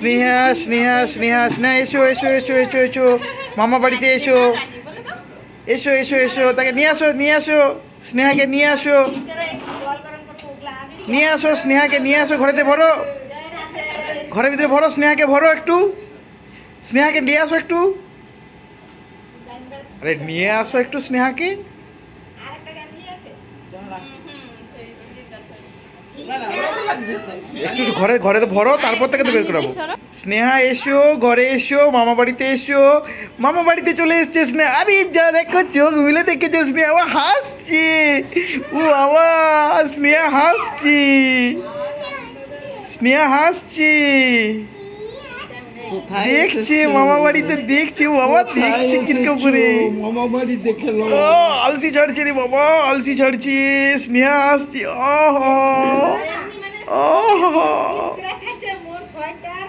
স্নেহা স্নেহা স্নেহা স্নেহা এসো এসো এসো এসো এসো। মামা বাড়িতে এসো। এসো এসো এসো তাকে নিয়ে আসো নিয়ে আসো। স্নেহাকে নিয়ে আসো। নিয়ে আসো স্নেহাকে নিয়ে আসো ঘরেতে ভরো। ঘরের ভিতরে ভরো স্নেহাকে ভরো একটু। স্নেহাকে নিয়ে আসো একটু। আরে নিয়ে আসো একটু স্নেহাকে। একটু ঘরে ঘরে তো ভরো, তারপর থেকে তো বের করাবো। স্নেহা, এসো, ঘরে এসো, মামা বাড়িতে এসো। মামা বাড়িতে চলে এসছে স্নেহা। আরে, যা দেখো, চোখ মিলে দেখেছে স্নেহা। ও হাসছে। ও বাবা, স্নেহা হাসছি। স্নেহা হাসছি। দেখছে? মামা বাড়িতে দেখছে ও বাবা দেখছে কীরকম? করে মামা বাড়ি দেখে ও আলসি ছাড়ছে রে বাবা আলসি ছাড়ছে স্নেহা আসছে ও ও খাচ্ছে মোর সোয়েটার